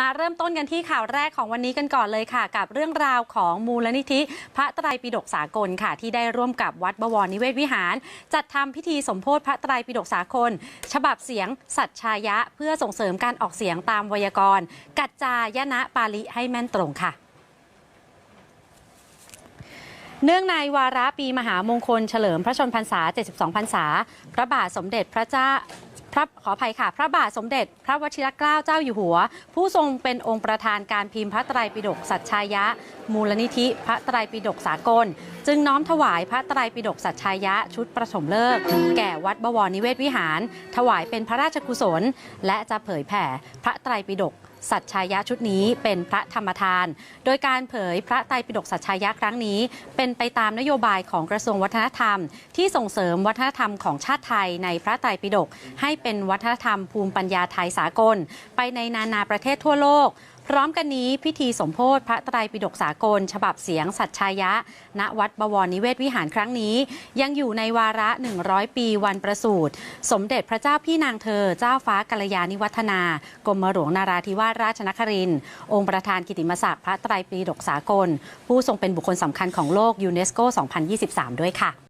มาเริ่มต้นกันที่ข่าวแรกของวันนี้กันก่อนเลยค่ะ กับเรื่องราวของมูลนิธิ พระไตรปิฎกสากลค่ะ ที่ได้ร่วมกับวัดบวรนิเวศวิหาร จัดทำพิธีสมโพธิพระไตรปิฎกสากล ฉบับเสียง สัจชายะ เพื่อส่งเสริมการออกเสียงตามไวยากรณ์ กัจจายนะปาลิให้แม่นตรงค่ะเนื่องในวาระปีมหามงคลเฉลิมพระชนพรรษา 72 พรรษา พระบาทสมเด็จพระเจ้า พระขออภัยค่ะ พระบาทสมเด็จ พระวชิรเกล้าเจ้าอยู่หัว ผู้ทรงเป็นองค์ประธานการพิมพ์พระไตรปิฎกสัจชายะ มูลนิธิพระไตรปิฎกสากล จึงน้อมถวายพระไตรปิฎกสัจชายะชุดประสมเลิกแก่วัดบวรนิเวศวิหาร ถวายเป็นพระราชกุศล และจะเผยแผ่พระไตรปิฎก สัจชายะชุดนี้เป็นพระธรรมทาน โดยการเผยพระไตรปิฎกสัจชายะครั้งนี้ เป็นไปตามนโยบายของกระทรวงวัฒนธรรม ที่ส่งเสริมวัฒนธรรมของชาติไทยในพระไตรปิฎกให้เป็นวัฒนธรรมภูมิปัญญาไทยสากล ไปในนานาประเทศทั่วโลก พร้อมกันนี้พิธีสมโพธิพระไตรปิฎกสากล ฉบับเสียงสัจชายะ ณวัดบวรนิเวศวิหารครั้งนี้ ยังอยู่ในวาระ 100 ปีวันประสูติสมเด็จพระเจ้าพี่นางเธอ เจ้าฟ้ากัลยาณิวัฒนากรมหลวงนาราธิวาสราชนครินทร์องค์ประธานกิติมศักดิ์พระไตรปิฎกสากล ผู้ทรงเป็นบุคคลสำคัญของโลกยูเนสโก 2023 ด้วยค่ะ